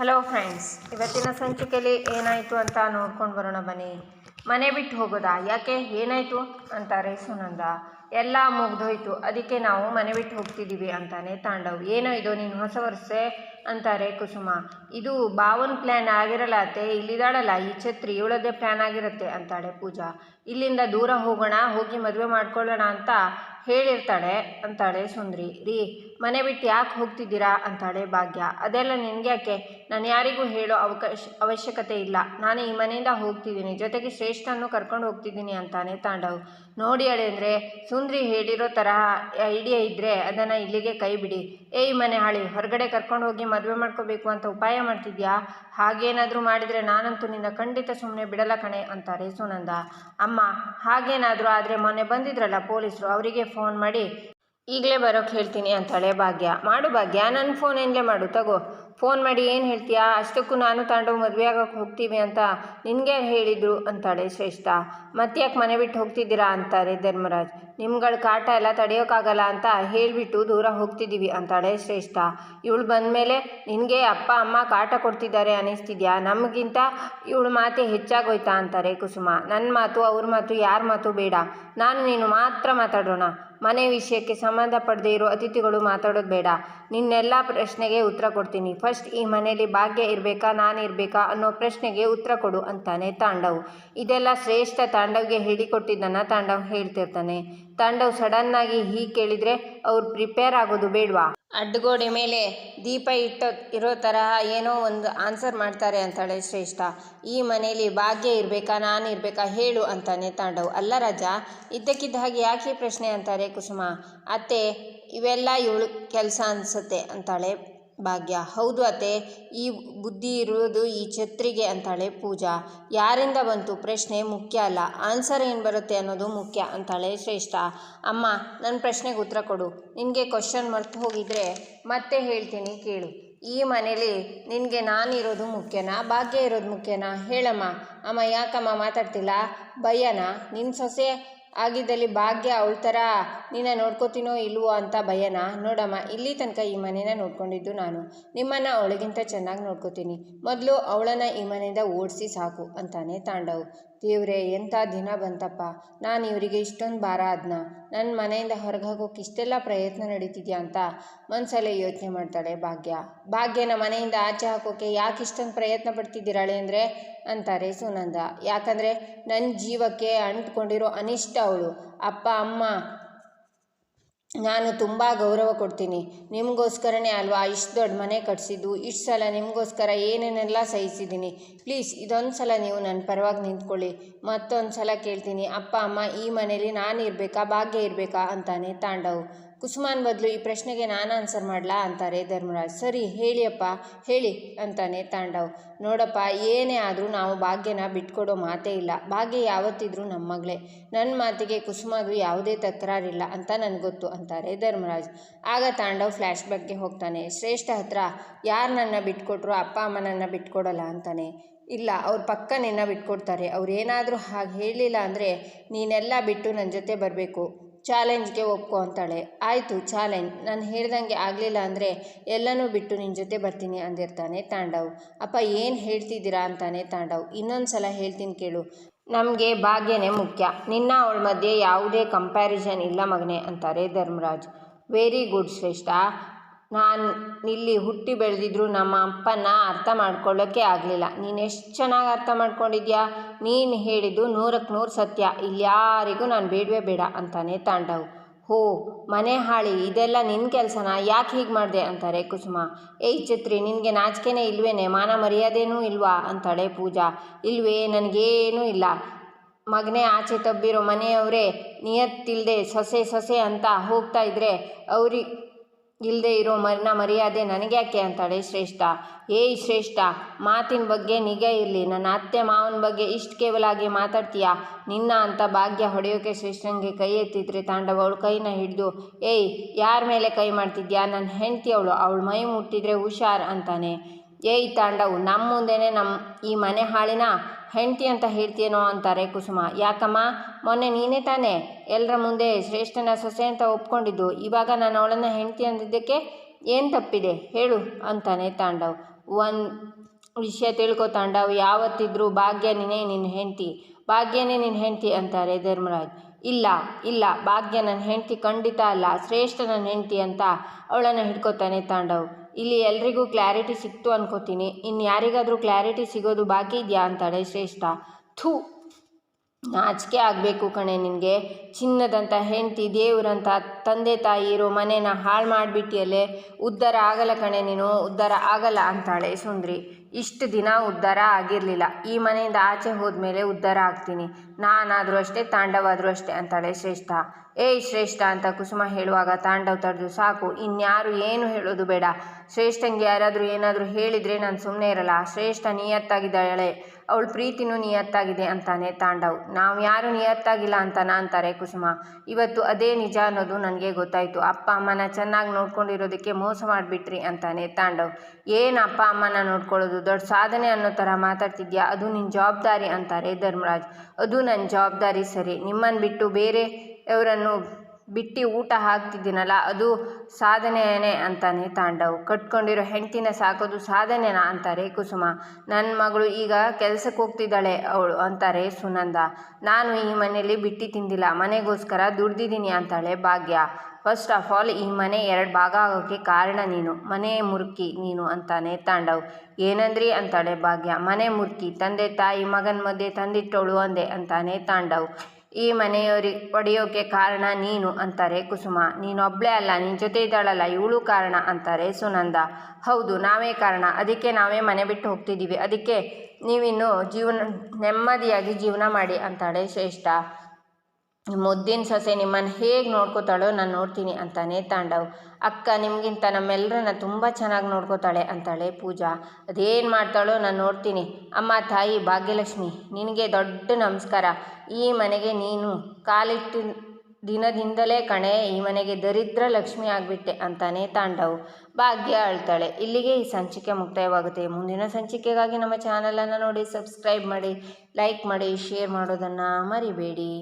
Hello friends ಇವತ್ತಿನ ಸಂಚಿಕೆಯಲ್ಲಿ ಏನಾಯಿತು ಅಂತ ನೋಡ್ಕೊಂಡು ಬರೋಣ ಬನ್ನಿ. ಮನೆ ಬಿಟ್ಟು ಹೋಗೋದಾ? ಯಾಕೆ? ಏನಾಯಿತು? ಅಂತಾರೆ ಸುನಂದ. ಎಲ್ಲ ಮುಗ್ದೋಯ್ತು. ಅದಕ್ಕೆ ನಾವು ಮನೆ ಬಿಟ್ಟು ಹೋಗ್ತಿದ್ದೀವಿ ಅಂತಾನೆ ತಾಂಡವ್. ಏನೋ ಇದು, ನೀನು ಹೊಸ ವರ್ಷೆ? ಅಂತಾರೆ ಕುಸುಮ. ಇದು ಬಾವನ್ ಪ್ಲ್ಯಾನ್ ಆಗಿರಲ್ಲ ಅತ್ತೆ. ಇಲ್ಲಿದ್ದಾಳಲ್ಲ ಈ ಛತ್ರಿ ಇವಳದ್ದೇ ಪ್ಲ್ಯಾನ್ ಆಗಿರುತ್ತೆ, ಅಂತಾಳೆ ಪೂಜಾ. ಇಲ್ಲಿಂದ ದೂರ ಹೋಗೋಣ, ಹೋಗಿ ಮದುವೆ ಮಾಡ್ಕೊಳ್ಳೋಣ ಅಂತ ಹೇಳಿರ್ತಾಳೆ, ಅಂತಾಳೆ ಸುಂದ್ರಿ. ರೀ ಮನೆ ಬಿಟ್ಟು ಯಾಕೆ ಹೋಗ್ತಿದ್ದೀರಾ ಅಂತಾಳೆ ಭಾಗ್ಯ. ಅದೆಲ್ಲ ನಿನಗ್ಯಾಕೆ ನಾನು ಯಾರಿಗೂ ಹೇಳೋ ಅವಕಾಶ, ಅವಶ್ಯಕತೆ ಇಲ್ಲ. ನಾನು ಈ ಮನೆಯಿಂದ ಹೋಗ್ತಿದ್ದೀನಿ. ಜೊತೆಗೆ ಶ್ರೇಷ್ಠನ್ನು ಕರ್ಕೊಂಡು ಹೋಗ್ತಿದ್ದೀನಿ ಅಂತಾನೆ ತಾಂಡವ್. ನೋಡಿ ಅಂದರೆ, ಸುಂದ್ರಿ ಹೇಳಿರೋ ತರಹ ಐಡಿಯಾ ಇದ್ದರೆ ಅದನ್ನು ಇಲ್ಲಿಗೆ ಕೈ ಬಿಡಿ. ಏಯ್ ಮನೆ ಹಾಳಿ, ಹೊರಗಡೆ ಕರ್ಕೊಂಡು ಹೋಗಿ ಮದುವೆ ಮಾಡ್ಕೋಬೇಕು ಅಂತ ಉಪಾಯ ಮಾಡ್ತಿದ್ಯಾ? ಹಾಗೇನಾದರೂ ಮಾಡಿದರೆ ನಾನಂತೂ ನಿನ್ನ ಖಂಡಿತ ಸುಮ್ಮನೆ ಬಿಡಲ್ಲ ಕಣೆ, ಅಂತಾರೆ ಸುನಂದ. ಅಮ್ಮ, ಹಾಗೇನಾದರೂ ಆದರೆ ಮೊನ್ನೆ ಬಂದಿದ್ರಲ್ಲ ಪೊಲೀಸರು, ಅವರಿಗೆ ಫೋನ್ ಮಾಡಿ. ಈಗಲೇ ಬರೋಕ್ಕೆ ಹೇಳ್ತೀನಿ ಅಂತಾಳೆ ಭಾಗ್ಯ. ಮಾಡು ಭಾಗ್ಯ ನನ್ನ ಫೋನ್ ಏನ್ಲೇ ಮಾಡು, ತಗೋ. ಫೋನ್ ಮಾಡಿ ಏನು ಹೇಳ್ತೀಯಾ? ಅಷ್ಟಕ್ಕೂ ನಾನು ತಾಂಡು ಮದುವೆ ಆಗೋಕ್ಕೆ ಹೋಗ್ತೀವಿ ಅಂತ ನಿನಗೆ ಹೇಳಿದ್ರು ಅಂತಾಳೆ ಶ್ರೇಷ್ಠ. ಮತ್ತ್ಯಾಕೆ ಮನೆ ಬಿಟ್ಟು ಹೋಗ್ತಿದ್ದೀರಾ ಅಂತಾರೆ ಧರ್ಮರಾಜ್. ನಿಮ್ಗಳ ಕಾಟ ಎಲ್ಲ ತಡೆಯೋಕ್ಕಾಗಲ್ಲ ಅಂತ ಹೇಳಿಬಿಟ್ಟು ದೂರ ಹೋಗ್ತಿದ್ದೀವಿ ಅಂತಾಳೆ ಶ್ರೇಷ್ಠ. ಇವಳು ಬಂದಮೇಲೆ ನಿನಗೆ ಅಪ್ಪ, ಅಮ್ಮ ಕಾಟ ಕೊಡ್ತಿದ್ದಾರೆ ಅನ್ನಿಸ್ತಿದ್ಯಾ? ನಮಗಿಂತ ಇವಳು ಮಾತೆ ಹೆಚ್ಚಾಗೋಯ್ತಾ ಅಂತಾರೆ ಕುಸುಮ. ನನ್ನ ಮಾತು, ಅವ್ರ ಮಾತು, ಯಾರ ಮಾತು ಬೇಡ. ನಾನು ನೀನು ಮಾತ್ರ ಮಾತಾಡೋಣ ಮನೆ ವಿಷಯಕ್ಕೆ ಸಂಬಂಧಪಡದೇ ಇರೋ ಅತಿಥಿಗಳು ಮಾತಾಡೋದು ಬೇಡ. ನಿನ್ನೆಲ್ಲ ಪ್ರಶ್ನೆಗೆ ಉತ್ತರ ಕೊಡ್ತೀನಿ. ಫಸ್ಟ್, ಈ ಮನೆಯಲ್ಲಿ ಭಾಗ್ಯ ಇರಬೇಕಾ, ನಾನು ಇರಬೇಕಾ ಅನ್ನೋ ಪ್ರಶ್ನೆಗೆ ಉತ್ತರ ಕೊಡು ಅಂತಾನೆ ತಾಂಡವ್. ಇದೆಲ್ಲ ಶ್ರೇಷ್ಠ ತಾಂಡವ್ಗೆ ಹೇಳಿಕೊಟ್ಟಿದ್ದನ್ನು ತಾಂಡವ್ ಹೇಳ್ತಿರ್ತಾನೆ. ತಾಂಡವ್ ಸಡನ್ನಾಗಿ ಹೀಗೆ ಕೇಳಿದರೆ ಅವ್ರು ಪ್ರಿಪೇರ್ ಆಗೋದು ಬೇಡವಾ? ಅಡ್ಡಗೋಡೆ ಮೇಲೆ ದೀಪ ಇಟ್ಟು, ಇರೋ ತರಹ ಏನೋ ಒಂದು ಆನ್ಸರ್ ಮಾಡ್ತಾರೆ ಅಂತಾಳೆ ಶ್ರೇಷ್ಠ. ಈ ಮನೇಲಿ ಭಾಗ್ಯ ಇರಬೇಕಾ, ನಾನು ಇರಬೇಕಾ ಹೇಳು ಅಂತಾನೆ ತಾಂಡವ್. ಅಲ್ಲ ರಾಜ, ಇದ್ದಕ್ಕಿದ್ದ ಹಾಗೆ ಯಾಕೆ ಪ್ರಶ್ನೆ ಅಂತಾರೆ ಕುಸುಮ? ಅತ್ತೆ, ಇವೆಲ್ಲ ಇವಳು ಕೆಲಸ ಅನಿಸುತ್ತೆ ಅಂತಾಳೆ. ಭಾಗ್ಯ. ಹೌದು ಅತ್ತೆ, ಈ ಬುದ್ಧಿ ಇರುವುದು ಈ ಛತ್ರಿಗೆ ಅಂತಾಳೆ ಪೂಜಾ. ಯಾರಿಂದ ಬಂತು? ಪ್ರಶ್ನೆ ಮುಖ್ಯ ಅಲ್ಲ. ಆನ್ಸರ್ ಏನು ಬರುತ್ತೆ ಅನ್ನೋದು ಮುಖ್ಯ ಅಂತಾಳೆ ಶ್ರೇಷ್ಠ. ಅಮ್ಮ ನನ್ನ ಪ್ರಶ್ನೆಗೆ ಉತ್ತರ ಕೊಡು. ನಿನಗೆ ಕ್ವಶನ್ ಮರ್ತು ಹೋಗಿದ್ರೆ ಮತ್ತೆ ಹೇಳ್ತೀನಿ ಕೇಳು. ಈ ಮನೇಲಿ ನಿನಗೆ ನಾನಿರೋದು ಮುಖ್ಯನಾ? ಭಾಗ್ಯ ಇರೋದು ಮುಖ್ಯನಾ? ಹೇಳಮ್ಮ. ಅಮ್ಮ, ಯಾಕಮ್ಮ ಮಾತಾಡ್ತಿಲ್ಲ? ಭಯನಾ ನಿನ್ನ ಸೊಸೆ ಆಗಿದ್ದಲ್ಲಿ ಭಾಗ್ಯ, ಅವಳ ಥರ ನಿನ್ನ ನೋಡ್ಕೋತೀನೋ ಇಲ್ವೋ ಅಂತ ಭಯನ? ನೋಡಮ್ಮ, ಇಲ್ಲಿ ತನಕ ಈ ಮನೇನ ನೋಡ್ಕೊಂಡಿದ್ದು ನಾನು. ನಿಮ್ಮನ್ನು ಅವಳಿಗಿಂತ ಚೆನ್ನಾಗಿ ನೋಡ್ಕೋತೀನಿ. ಮೊದಲು ಅವಳನ್ನು ಈ ಮನೆಯಿಂದ ಓಡಿಸಿ ಸಾಕು ಅಂತಾನೆ ತಾಂಡವ್. ದೇವ್ರೆ, ಎಂಥ ದಿನ ಬಂತಪ್ಪ. ನಾನು ಇವರಿಗೆ ಇಷ್ಟೊಂದು ಭಾರ ಅದನ್ನ ನನ್ನ ಮನೆಯಿಂದ ಹೊರಗೆ ಹೋಗೋಕೆ ಇಷ್ಟೆಲ್ಲ ಪ್ರಯತ್ನ ನಡೀತಿದ್ಯಾ ಅಂತ ಮನಸಲ್ಲೇ ಯೋಚನೆ ಮಾಡ್ತಾಳೆ ಭಾಗ್ಯ. ಭಾಗ್ಯನ ಮನೆಯಿಂದ ಆಚೆ ಹಾಕೋಕೆ ಯಾಕೆ ಇಷ್ಟೊಂದು ಪ್ರಯತ್ನ ಪಡ್ತಿದ್ದೀರಾಳೆ ಅಂದರೆ? ಅಂತಾರೆ ಸುನಂದ. ಯಾಕಂದರೆ ನನ್ನ ಜೀವಕ್ಕೆ ಅಂಟ್ಕೊಂಡಿರೋ ಅನಿಷ್ಟ ಅವಳು. ಅಪ್ಪ, ಅಮ್ಮ ನಾನು ತುಂಬ ಗೌರವ ಕೊಡ್ತೀನಿ. ನಿಮಗೋಸ್ಕರನೇ ಅಲ್ವಾ? ಇಷ್ಟು ದೊಡ್ಡ ಮನೆ ಕಟ್ಸಿದ್ದು, ಇಷ್ಟು ಸಲ ನಿಮಗೋಸ್ಕರ ಏನೇನೆಲ್ಲ ಸಹಿಸಿದ್ದೀನಿ. ಪ್ಲೀಸ್, ಇದೊಂದು ಸಲ ನೀವು ನನ್ನ ಪರವಾಗಿ ನಿಂತ್ಕೊಳ್ಳಿ. ಮತ್ತೊಂದು ಸಲ ಕೇಳ್ತೀನಿ, ಅಪ್ಪ, ಅಮ್ಮ, ಈ ಮನೇಲಿ ನಾನು ಇರಬೇಕಾ, ಭಾಗ್ಯ ಇರಬೇಕಾ ಅಂತಾನೆ ತಾಂಡವ್. ಕುಸುಮಾನ್ ಬದಲು ಈ ಪ್ರಶ್ನೆಗೆ ನಾನು ಆನ್ಸರ್ ಮಾಡಲಾ ಅಂತಾರೆ ಧರ್ಮರಾಜ್. ಸರಿ, ಹೇಳಿಯಪ್ಪ, ಹೇಳಿ ಅಂತಾನೆ ತಾಂಡವ್. ನೋಡಪ್ಪ, ಏನೇ ಆದರೂ ನಾವು ಭಾಗ್ಯನ ಬಿಟ್ಕೊಡೋ ಮಾತೇ ಇಲ್ಲ. ಭಾಗ್ಯ ಯಾವತ್ತಿದ್ರೂ ನಮ್ಮ ಮಗಳೇ. ನನ್ನ ಮಾತಿಗೆ ಕುಸುಮಾದು ಯಾವುದೇ ತಕರಾರಿಲ್ಲ ಅಂತ ನನಗೆ ಗೊತ್ತು ಅಂತಾರೆ ಧರ್ಮರಾಜ್. ಆಗ ತಾಂಡವ್ ಫ್ಲ್ಯಾಶ್ ಬ್ಯಾಕ್ಗೆ ಹೋಗ್ತಾನೆ. ಶ್ರೇಷ್ಠ ಹತ್ರ ಯಾರು ನನ್ನ ಬಿಟ್ಕೊಟ್ರು ಅಪ್ಪ, ಅಮ್ಮ ನನ್ನ ಬಿಟ್ಕೊಡಲ್ಲ ಅಂತಾನೆ. ಇಲ್ಲ, ಅವ್ರ ಪಕ್ಕ ನಿನ್ನ ಬಿಟ್ಕೊಡ್ತಾರೆ. ಅವ್ರು ಏನಾದರೂ ಹಾಗೆ ಹೇಳಲಿಲ್ಲ ಅಂದರೆ ನೀನೆಲ್ಲ ಬಿಟ್ಟು ನನ್ನ ಜೊತೆ ಬರಬೇಕು. ಚಾಲೆಂಜ್ಗೆ ಒಪ್ಕೊ ಅಂತಾಳೆ. ಆಯಿತು, ಚಾಲೆಂಜ್. ನಾನು ಹೇಳ್ದಂಗೆ ಆಗಲಿಲ್ಲ ಅಂದರೆ ಎಲ್ಲನೂ ಬಿಟ್ಟು ನಿನ್ನ ಜೊತೆ ಬರ್ತೀನಿ ಅಂದಿರ್ತಾನೆ ತಾಂಡವ್. ಅಪ್ಪ, ಏನು ಹೇಳ್ತಿದ್ದೀರಾ? ಅಂತಾನೆ ತಾಂಡವ್. ಇನ್ನೊಂದು ಸಲ ಹೇಳ್ತೀನಿ ಕೇಳು. ನಮಗೆ ಭಾಗ್ಯನೇ ಮುಖ್ಯ. ನಿನ್ನ ಅವಳ ಮಧ್ಯೆ ಯಾವುದೇ ಕಂಪ್ಯಾರಿಸನ್ ಇಲ್ಲ ಮಗನೇ ಅಂತಾರೆ ಧರ್ಮರಾಜ್. ವೆರಿ ಗುಡ್ ಶ್ರೇಷ್ಠ. ನಾನು ಇಲ್ಲಿ ಹುಟ್ಟಿ ಬೆಳೆದಿದ್ರು ನಮ್ಮ ಅಪ್ಪನ ಅರ್ಥ ಮಾಡ್ಕೊಳ್ಳೋಕ್ಕೆ ಆಗಲಿಲ್ಲ. ನೀನು ಎಷ್ಟು ಚೆನ್ನಾಗಿ ಅರ್ಥ ಮಾಡ್ಕೊಂಡಿದ್ಯಾ? ನೀನು ಹೇಳಿದ್ದು ನೂರಕ್ಕೆ ನೂರು ಸತ್ಯ. ಇಲ್ಲಿ ಯಾರಿಗೂ ನಾನು ಬೇಡವೇ ಬೇಡ ಅಂತಾನೆ ತಾಂಡವ್. ಹೋ, ಮನೆ ಹಾಳಿ, ಇದೆಲ್ಲ ನಿನ್ನ ಕೆಲಸನ? ಯಾಕೆ ಹೀಗೆ ಮಾಡಿದೆ? ಅಂತಾರೆ ಕುಸುಮ. ಏಯ್ ಛತ್ರಿ, ನಿನಗೆ ನಾಚಿಕೆನೇ ಇಲ್ವೇನೆ? ಮಾನ ಮರ್ಯಾದೆನೂ ಇಲ್ವಾ? ಅಂತಾಳೆ ಪೂಜಾ. ಇಲ್ವೇ, ನನಗೇನೂ ಇಲ್ಲ. ಮಗನೇ ಆಚೆ ತಬ್ಬಿರೋ ಮನೆಯವರೇ ನಿಯತ್ತಿಲ್ಲದೆ ಸೊಸೆ ಸೊಸೆ ಅಂತ ಹೋಗ್ತಾ ಇದ್ರೆ ಅವ್ರಿಗೆ ಇಲ್ಲದೆ ಇರೋ ಮರನ ಮರ್ಯಾದೆ ನನಗ್ಯಾಕೆ ಅಂತಾಳೆ ಶ್ರೇಷ್ಠ. ಏಯ್ ಶ್ರೇಷ್ಠ, ಮಾತಿನ ಬಗ್ಗೆ ನಿಗಾ ಇರಲಿ, ನನ್ನ ಅತ್ತೆ ಮಾವನ ಬಗ್ಗೆ ಇಷ್ಟು ಕೇವಲಾಗಿ ಮಾತಾಡ್ತೀಯಾ? ನಿನ್ನ ಅಂತ ಭಾಗ್ಯ ಹೊಡೆಯೋಕೆ ಶ್ರೇಷ್ಠಂಗೆ ಕೈ ಎತ್ತಿದ್ರೆ ತಾಂಡವ ಅವಳು ಕೈನ ಹಿಡಿದು, ಏಯ್, ಯಾರ ಮೇಲೆ ಕೈ ಮಾಡ್ತಿದ್ಯಾ? ನನ್ನ ಹೆಂಡತಿ ಅವಳು ಅವಳು ಮೈ ಮುಟ್ಟಿದ್ರೆ ಹುಷಾರ್ ಅಂತಾನೆ. ಏಯ್ ತಾಂಡವು ನಮ್ಮ ಮುಂದೆನೇ ನಮ್ಮ ಈ ಮನೆ ಹಾಳಿನ ಹೆಂಡ್ತಿ ಅಂತ ಹೇಳ್ತೀಯೇನೋ ಅಂತಾರೆ ಕುಸುಮ. ಯಾಕಮ್ಮ? ಮೊನ್ನೆ ನೀನೇ ತಾನೇ ಎಲ್ಲರ ಮುಂದೆ ಶ್ರೇಷ್ಠನ ಸೊಸೆ ಅಂತ ಒಪ್ಕೊಂಡಿದ್ದು. ಇವಾಗ ನಾನು ಅವಳನ್ನು ಹೆಂಡತಿ ಅಂದಿದ್ದಕ್ಕೆ ಏನು ತಪ್ಪಿದೆ? ಹೇಳು ಅಂತಾನೆ ತಾಂಡವ್. ಒಂದು ವಿಷಯ ತಿಳ್ಕೊ ತಾಂಡವ್. ಯಾವತ್ತಿದ್ರೂ ಭಾಗ್ಯನೇ ನಿನ್ನ ಹೆಂಡತಿ. ಭಾಗ್ಯನೇ ನಿನ್ನ ಹೆಂಡತಿ ಅಂತಾರೆ ಧರ್ಮರಾಜ್. ಇಲ್ಲ ಇಲ್ಲ, ಭಾಗ್ಯ ನನ್ನ ಹೆಂಡತಿ ಖಂಡಿತ ಅಲ್ಲ. ಶ್ರೇಷ್ಠ ನನ್ನ ಹೆಂಡತಿ ಅಂತ ಅವಳನ್ನು ಹಿಡ್ಕೊತಾನೆ ತಾಂಡವ್. ಇಲ್ಲಿ ಎಲ್ರಿಗೂ ಕ್ಲಾರಿಟಿ ಸಿಕ್ತು ಅನ್ಕೋತೀನಿ. ಇನ್ನು ಯಾರಿಗಾದರೂ ಕ್ಲಾರಿಟಿ ಸಿಗೋದು ಬಾಕಿ ಇದೆಯಾ ಅಂತಾಳೆ ಶ್ರೇಷ್ಠ. ಥೂ, ನಾಚಿಕೆ ಆಗಬೇಕು ಕಣೆ ನಿನಗೆ. ಚಿನ್ನದಂಥ ಹೆಂಡತಿ ದೇವ್ರಂಥ ತಂದೆ ತಾಯಿ ಇರೋ ಮನೇನ ಹಾಳು ಮಾಡಿಬಿಟ್ಟಿಯಲ್ಲೇ. ಉದ್ಧಾರ ಆಗಲ್ಲ ಕಣೆ ನೀನು. ಉದ್ಧಾರ ಆಗಲ್ಲ ಅಂತಾಳೆ ಸುಂದ್ರಿ. ಇಷ್ಟು ದಿನ ಉದ್ಧಾರ ಆಗಿರಲಿಲ್ಲ. ಈ ಮನೆಯಿಂದ ಆಚೆ ಹೋದ್ಮೇಲೆ ಉದ್ಧಾರ ಆಗ್ತೀನಿ. ನಾನಾದರೂ ಅಷ್ಟೇ, ತಾಂಡವಾದರೂ ಅಷ್ಟೇ ಅಂತಾಳೆ ಶ್ರೇಷ್ಠ. ಏಯ್ ಶ್ರೇಷ್ಠ ಅಂತ ಕುಸುಮ ಹೇಳುವಾಗ ತಾಂಡವ್ ತಡೆದು ಸಾಕು, ಇನ್ಯಾರು ಏನು ಹೇಳೋದು ಬೇಡ. ಶ್ರೇಷ್ಠಂಗೆ ಯಾರಾದರೂ ಏನಾದರೂ ಹೇಳಿದರೆ ನಾನು ಸುಮ್ಮನೆ ಇರಲ್ಲ. ಶ್ರೇಷ್ಠ ನಿಯತ್ತಾಗಿದ್ದಾಳೆ. ಅವಳ ಪ್ರೀತಿನೂ ನಿಯತ್ತಾಗಿದೆ ಅಂತಾನೆ ತಾಂಡವ್. ನಾವು ಯಾರು ನಿಯತ್ತಾಗಿಲ್ಲ ಅಂತಾನ ಅಂತಾರೆ ಕುಸುಮ. ಇವತ್ತು ಅದೇ ನಿಜ ಅನ್ನೋದು ನನಗೆ ಗೊತ್ತಾಯಿತು. ಅಪ್ಪ ಅಮ್ಮನ ಚೆನ್ನಾಗಿ ನೋಡ್ಕೊಂಡಿರೋದಕ್ಕೆ ಮೋಸ ಮಾಡಿಬಿಟ್ರಿ ಅಂತಾನೆ ತಾಂಡವ್. ಏನು ಅಪ್ಪ ಅಮ್ಮನ ನೋಡ್ಕೊಳ್ಳೋದು? ದೊಡ್ಡ ಸಾಧನೆ ಅನ್ನೋ ಥರ ಮಾತಾಡ್ತಿದ್ಯಾ? ಅದು ನಿನ್ನ ಜವಾಬ್ದಾರಿ ಅಂತಾರೆ ಧರ್ಮರಾಜ್. ಅದು ನನ್ನ ಜವಾಬ್ದಾರಿ ಸರಿ. ನಿಮ್ಮನ್ನು ಬಿಟ್ಟು ಬೇರೆ ಅವರನ್ನು ಬಿಟ್ಟು ಊಟ ಹಾಕ್ತಿದ್ದೀನಲ್ಲ, ಅದು ಸಾಧನೆಯೇ ಅಂತಾನೆ ತಾಂಡವು. ಕಟ್ಕೊಂಡಿರೋ ಹೆಂಡ್ತಿನ ಸಾಕೋದು ಸಾಧನೆನಾ ಅಂತಾರೆ ಕುಸುಮ. ನನ್ನ ಮಗಳು ಈಗ ಕೆಲಸಕ್ಕೆ ಹೋಗ್ತಿದ್ದಾಳೆ ಅವಳು ಅಂತಾರೆ ಸುನಂದ. ನಾನು ಈ ಮನೆಯಲ್ಲಿ ಬಿಟ್ಟು ತಿಂದಿಲ್ಲ, ಮನೆಗೋಸ್ಕರ ದುಡ್ದಿದ್ದೀನಿ ಅಂತಾಳೆ ಭಾಗ್ಯ. ಫಸ್ಟ್ ಆಫ್ ಆಲ್ ಈ ಮನೆ ಎರಡು ಭಾಗ ಆಗೋಕ್ಕೆ ಕಾರಣ ನೀನು. ಮನೆ ಮುರುಕಿ ನೀನು ಅಂತಾನೆ ತಾಂಡವ್. ಏನಂದ್ರಿ ಅಂತಾಳೆ ಭಾಗ್ಯ. ಮನೆ ಮುರುಕಿ, ತಂದೆ ತಾಯಿ, ಮಗನ ಮಧ್ಯೆ ತಂದಿಟ್ಟವಳು ಅಂದೆ ಅಂತಾನೆ ತಾಂಡವ್. ಈ ಮನೆಯವರಿ, ಒಡೆಯೋಕೆ ಕಾರಣ ನೀನು ಅಂತಾರೆ ಕುಸುಮ. ನೀನೊಬ್ಳೇ ಅಲ್ಲ ನಿನ್ನ ಜೊತೆ ಇದ್ದಾಳಲ್ಲ, ಇವಳು ಕಾರಣ ಅಂತಾರೆ ಸುನಂದ. ಹೌದು, ನಾವೇ ಕಾರಣ. ಅದಕ್ಕೆ ನಾವೇ ಮನೆ ಬಿಟ್ಟು ಹೋಗ್ತಿದ್ದೀವಿ ಅದಕ್ಕೆ ನೀವಿನ್ನು ಜೀವನ ನೆಮ್ಮದಿಯಾಗಿ ಜೀವನ ಮಾಡಿ ಅಂತಾಳೆ ಶ್ರೇಷ್ಠ. ಮುದ್ದಿನ ಸೊಸೆ ನಿಮ್ಮನ್ನು ಹೇಗೆ ನೋಡ್ಕೋತಾಳೋ ನಾನು ನೋಡ್ತೀನಿ ಅಂತಾನೆ ತಾಂಡವ್. ಅಕ್ಕ, ನಿಮಗಿಂತ ನಮ್ಮೆಲ್ಲರನ್ನ ತುಂಬ ಚೆನ್ನಾಗಿ ನೋಡ್ಕೋತಾಳೆ ಅಂತಾಳೆ ಪೂಜಾ. ಅದೇನು ಮಾಡ್ತಾಳೋ ನಾನು ನೋಡ್ತೀನಿ. ಅಮ್ಮ, ತಾಯಿ, ಭಾಗ್ಯಲಕ್ಷ್ಮಿ, ನಿನಗೆ ದೊಡ್ಡ ನಮಸ್ಕಾರ. ಈ ಮನೆಗೆ ನೀನು ಕಾಲಿಟ್ಟು ದಿನದಿಂದಲೇ ಕಣೆ, ಈ ಮನೆಗೆ ದರಿದ್ರ ಲಕ್ಷ್ಮಿ ಆಗಿಬಿಟ್ಟೆ ಅಂತಾನೆ ತಾಂಡವು. ಭಾಗ್ಯ ಅಳ್ತಾಳೆ. ಇಲ್ಲಿಗೆ ಈ ಸಂಚಿಕೆ ಮುಕ್ತಾಯವಾಗುತ್ತೆ. ಮುಂದಿನ ಸಂಚಿಕೆಗಾಗಿ ನಮ್ಮ ಚಾನಲನ್ನು ನೋಡಿ, ಸಬ್ಸ್ಕ್ರೈಬ್ ಮಾಡಿ, ಲೈಕ್ ಮಾಡಿ, ಶೇರ್ ಮಾಡೋದನ್ನು ಮರಿಬೇಡಿ.